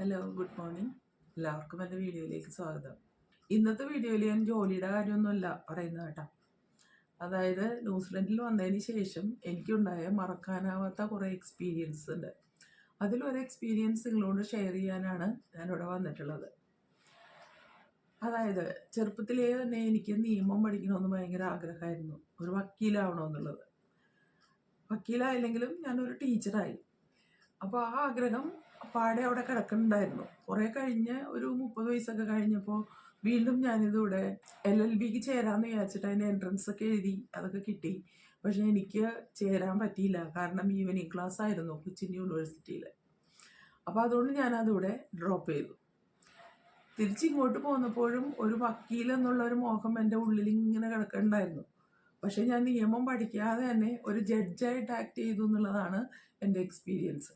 Hello good morning എല്ലാവർക്കും എന്റെ വീഡിയോയിലേക്ക് സ്വാഗതം. ഇന്നത്തെ വീഡിയോയിൽ ഞാൻ ജോലിയുടെ കാര്യമൊന്നുമല്ല പറയുന്നത് കേട്ടോ. അതായത് ന്യൂസിലൻഡിൽ വന്നതിന് ശേഷം എനിക്കുണ്ടായ മറക്കാനാവാത്ത കുറേ എക്സ്പീരിയൻസ് ഉണ്ട്. അതിലൊരു എക്സ്പീരിയൻസ് നിങ്ങളോട് ഷെയർ ചെയ്യാനാണ് ഞാനിവിടെ വന്നിട്ടുള്ളത്. അതായത് ചെറുപ്പത്തിലേ തന്നെ എനിക്ക് നിയമം പഠിക്കണമെന്ന് ഭയങ്കര ആഗ്രഹമായിരുന്നു. ഒരു വക്കീലാവണമെന്നുള്ളത്. വക്കീലായില്ലെങ്കിലും ഞാനൊരു ടീച്ചറായി അപ്പോൾ ആ ആഗ്രഹം പാടെ അവിടെ കിടക്കുന്നുണ്ടായിരുന്നു. കുറേ കഴിഞ്ഞ് ഒരു മുപ്പത് വയസ്സൊക്കെ കഴിഞ്ഞപ്പോൾ വീണ്ടും ഞാനിതിവിടെ എൽ എൽ ബിക്ക് ചേരാമെന്ന് വിചാരിച്ചിട്ട് അതിന് എൻട്രൻസ് ഒക്കെ എഴുതി അതൊക്കെ കിട്ടി. പക്ഷെ എനിക്ക് ചേരാൻ പറ്റിയില്ല. കാരണം ഈവനിങ് ക്ലാസ് ആയിരുന്നു കൊച്ചിൻ യൂണിവേഴ്സിറ്റിയിൽ അപ്പോൾ അതുകൊണ്ട് ഞാനതിവിടെ ഡ്രോപ്പ് ചെയ്തു. തിരിച്ചിങ്ങോട്ട് പോന്നപ്പോഴും ഒരു വക്കീൽ എന്നുള്ള ഒരു മോഹം എന്റെ ഉള്ളിൽ ഇങ്ങനെ കിടക്കണ്ടായിരുന്നു. പക്ഷേ ഞാൻ നിയമം പഠിക്കാതെ തന്നെ ഒരു ജഡ്ജായിട്ട് ആക്ട് ചെയ്തു എന്നുള്ളതാണ് എന്റെ എക്സ്പീരിയൻസ്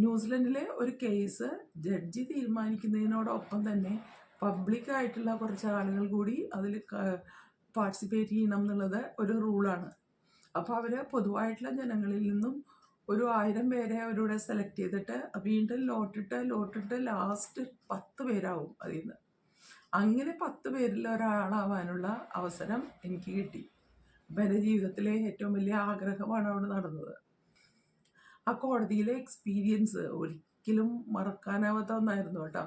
ന്യൂസിലൻഡിലെ ഒരു കേസ് ജഡ്ജി തീരുമാനിക്കുന്നതിനോടൊപ്പം തന്നെ പബ്ലിക്കായിട്ടുള്ള കുറച്ച് ആളുകൾ കൂടി അതിൽ പാർട്ടിസിപ്പേറ്റ് ചെയ്യണം എന്നുള്ളത് ഒരു റൂളാണ് അപ്പോൾ അവർ പൊതുവായിട്ടുള്ള ജനങ്ങളിൽ നിന്നും ഒരു ആയിരം പേരെ അവരോട് സെലക്ട് ചെയ്തിട്ട് വീണ്ടും ലോട്ടിട്ട് ലോട്ടിട്ട് ലാസ്റ്റ് പത്ത് പേരാവും അതിൽ നിന്ന് അങ്ങനെ പത്ത് പേരിൽ ഒരാളാവാനുള്ള അവസരം എനിക്ക് കിട്ടി. അപ്പം എന്റെ ജീവിതത്തിലെ ഏറ്റവും വലിയ ആഗ്രഹമാണ് അവിടെ നടന്നത്. ആ കോടതിയിലെ എക്സ്പീരിയൻസ് ഒരിക്കലും മറക്കാനാവാത്ത ഒന്നായിരുന്നു കേട്ടോ.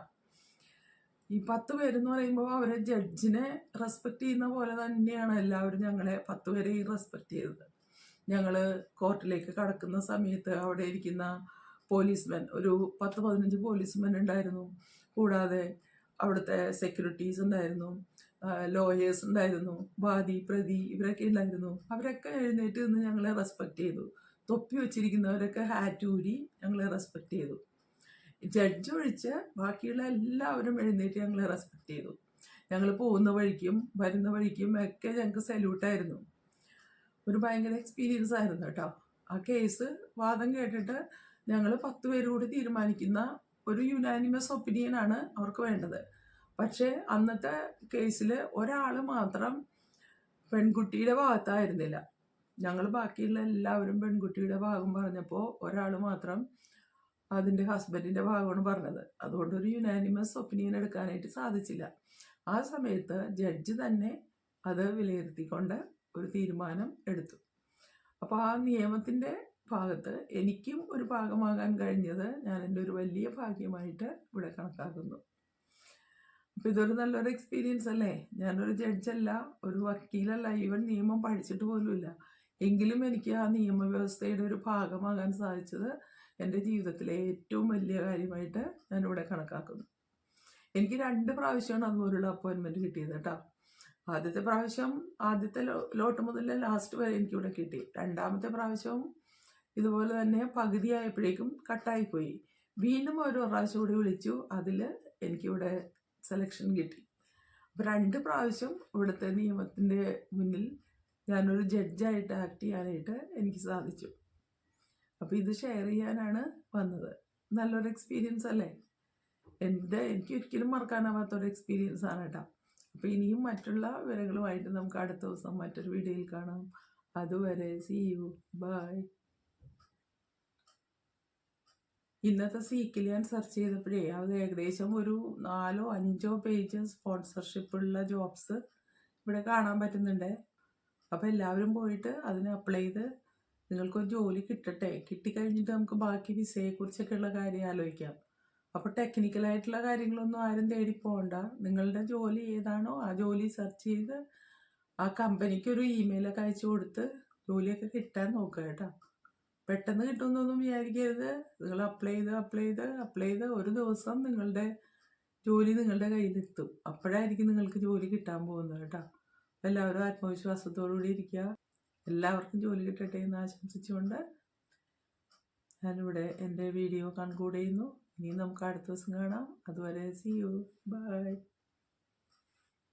ഈ പത്ത് പേരെന്ന് പറയുമ്പോൾ അവരെ ജഡ്ജിനെ റെസ്പെക്റ്റ് ചെയ്യുന്ന പോലെ തന്നെയാണ് എല്ലാവരും ഞങ്ങളെ പത്ത് പേരെയും റെസ്പെക്റ്റ് ചെയ്തത്. ഞങ്ങൾ കോർട്ടിലേക്ക് കടക്കുന്ന സമയത്ത് അവിടെ ഇരിക്കുന്ന പോലീസ്മെൻ ഒരു പത്ത് പതിനഞ്ച് പോലീസ്മെൻ ഉണ്ടായിരുന്നു. കൂടാതെ അവിടുത്തെ സെക്യൂരിറ്റീസ് ഉണ്ടായിരുന്നു ലോയേഴ്സ് ഉണ്ടായിരുന്നു വാദി പ്രതി ഇവരൊക്കെ ഉണ്ടായിരുന്നു. അവരൊക്കെ എഴുന്നേറ്റ് നിന്ന് ഞങ്ങളെ റെസ്പെക്റ്റ് ചെയ്തു. തൊപ്പി വെച്ചിരിക്കുന്നവരൊക്കെ ഹാറ്റ് ഊരി ഞങ്ങളെ റെസ്പെക്റ്റ് ചെയ്തു. ജഡ്ജ് ഒഴിച്ച് ബാക്കിയുള്ള എല്ലാവരും എഴുന്നേറ്റ് ഞങ്ങളെ റെസ്പെക്റ്റ് ചെയ്തു. ഞങ്ങൾ പോകുന്ന വഴിക്കും വരുന്ന വഴിക്കും ഒക്കെ ഞങ്ങൾക്ക് സല്യൂട്ടായിരുന്നു ഒരു ഭയങ്കര എക്സ്പീരിയൻസ് ആയിരുന്നു കേട്ടോ. ആ കേസ് വാദം കേട്ടിട്ട് ഞങ്ങൾ പത്ത് പേര് കൂടി തീരുമാനിക്കുന്ന ഒരു യുനാനിമസ് ഒപ്പീനിയനാണ് അവർക്ക് വേണ്ടത്. പക്ഷേ അന്നത്തെ കേസിൽ ഒരാൾ മാത്രം പെൺകുട്ടിയുടെ ഭാഗത്തായിരുന്നില്ല. ഞങ്ങൾ ബാക്കിയുള്ള എല്ലാവരും പെൺകുട്ടിയുടെ ഭാഗം പറഞ്ഞപ്പോൾ ഒരാൾ മാത്രം അതിന്റെ ഹസ്ബൻഡിന്റെ ഭാഗമാണ് പറഞ്ഞത്. അതുകൊണ്ട് ഒരു യുനാനിമസ് ഒപ്പീനിയൻ എടുക്കാനായിട്ട് സാധിച്ചില്ല. ആ സമയത്ത് ജഡ്ജ് തന്നെ അത് വിലയിരുത്തിക്കൊണ്ട് ഒരു തീരുമാനം എടുത്തു. അപ്പോൾ ആ നിയമത്തിന്റെ ഭാഗത്ത് എനിക്കും ഒരു ഭാഗമാകാൻ കഴിഞ്ഞത് ഞാൻ എന്റെ ഒരു വലിയ ഭാഗ്യമായിട്ട് ഇവിടെ കണക്കാക്കുന്നു. അപ്പം ഇതൊരു നല്ലൊരു എക്സ്പീരിയൻസ് അല്ലേ? ഞാനൊരു ജഡ്ജല്ല ഒരു വക്കീലല്ല ഈവൻ നിയമം പഠിച്ചിട്ട് പോലുമില്ല. എങ്കിലും എനിക്ക് ആ നിയമവ്യവസ്ഥയുടെ ഒരു ഭാഗമാകാൻ സാധിച്ചത് എന്റെ ജീവിതത്തിലെ ഏറ്റവും വലിയ കാര്യമായിട്ട് ഞാനിവിടെ കണക്കാക്കുന്നു. എനിക്ക് രണ്ട് പ്രാവശ്യമാണ് അതുപോലുള്ള അപ്പോയിൻമെന്റ് കിട്ടിയത് കേട്ടോ. ആദ്യത്തെ പ്രാവശ്യം ആദ്യത്തെ ലോട്ട് മുതൽ ലാസ്റ്റ് വരെ എനിക്കിവിടെ കിട്ടി. രണ്ടാമത്തെ പ്രാവശ്യവും ഇതുപോലെ തന്നെ പകുതിയായപ്പോഴേക്കും കട്ടായിപ്പോയി വീണ്ടും ഒരു പ്രാവശ്യം കൂടി വിളിച്ചു അതിൽ എനിക്കിവിടെ സെലക്ഷൻ കിട്ടി. അപ്പോൾ രണ്ട് പ്രാവശ്യം ഇവിടുത്തെ നിയമത്തിന്റെ മുന്നിൽ ഞാനൊരു ജഡ്ജായിട്ട് ആക്ട് ചെയ്യാനായിട്ട് എനിക്ക് സാധിച്ചു. അപ്പോൾ ഇത് ഷെയർ ചെയ്യാനാണ് വന്നത്. നല്ലൊരു എക്സ്പീരിയൻസ് അല്ലേ? എന്റെ എനിക്ക് ഒരിക്കലും മറക്കാനാവാത്തൊരു എക്സ്പീരിയൻസ് ആണ് കേട്ടോ. അപ്പോൾ ഇനിയും മറ്റുള്ള വിവരങ്ങളുമായിട്ട് നമുക്ക് അടുത്ത ദിവസം മറ്റൊരു വീഡിയോയിൽ കാണാം. അതുവരെ സി യു ബായ് ഇന്നത്തെ സീക്കിൽ ഞാൻ സെർച്ച് ചെയ്തപ്പോഴേ അത് ഏകദേശം ഒരു നാലോ അഞ്ചോ പേജ് സ്പോൺസർഷിപ്പുള്ള ജോബ്സ് ഇവിടെ കാണാൻ പറ്റുന്നുണ്ട്. അപ്പോൾ എല്ലാവരും പോയിട്ട് അതിന് അപ്ലൈ ചെയ്ത് നിങ്ങൾക്കൊരു ജോലി കിട്ടട്ടെ. കിട്ടിക്കഴിഞ്ഞിട്ട് നമുക്ക് ബാക്കി വിസയെക്കുറിച്ചൊക്കെയുള്ള കാര്യം ആലോചിക്കാം. അപ്പോൾ ടെക്നിക്കലായിട്ടുള്ള കാര്യങ്ങളൊന്നും ആരും തേടി പോകണ്ട. നിങ്ങളുടെ ജോലി ഏതാണോ ആ ജോലി സെർച്ച് ചെയ്ത് ആ കമ്പനിക്ക് ഒരു ഇമെയിലൊക്കെ അയച്ചു കൊടുത്ത് ജോലിയൊക്കെ കിട്ടാൻ നോക്കുക കേട്ടോ. പെട്ടെന്ന് കിട്ടുമെന്നൊന്നും വിചാരിക്കരുത്. നിങ്ങൾ അപ്ലൈ ചെയ്ത് അപ്ലൈ ചെയ്ത് അപ്ലൈ ചെയ്ത് ഒരു ദിവസം നിങ്ങളുടെ ജോലി നിങ്ങളുടെ കയ്യിലെത്തും. അപ്പോഴായിരിക്കും നിങ്ങൾക്ക് ജോലി കിട്ടാൻ പോകുന്നത് കേട്ടോ. എല്ലാവരും ആത്മവിശ്വാസത്തോടുകൂടി ഇരിക്കുക. എല്ലാവർക്കും ജോലി കിട്ടട്ടെ എന്ന് ആശംസിച്ചുകൊണ്ട് ഞാനിവിടെ എന്റെ വീഡിയോ കൺക്ലൂഡ് ചെയ്യുന്നു. ഇനി നമുക്ക് അടുത്ത ദിവസം കാണാം. അതുവരെ സി യു ബൈ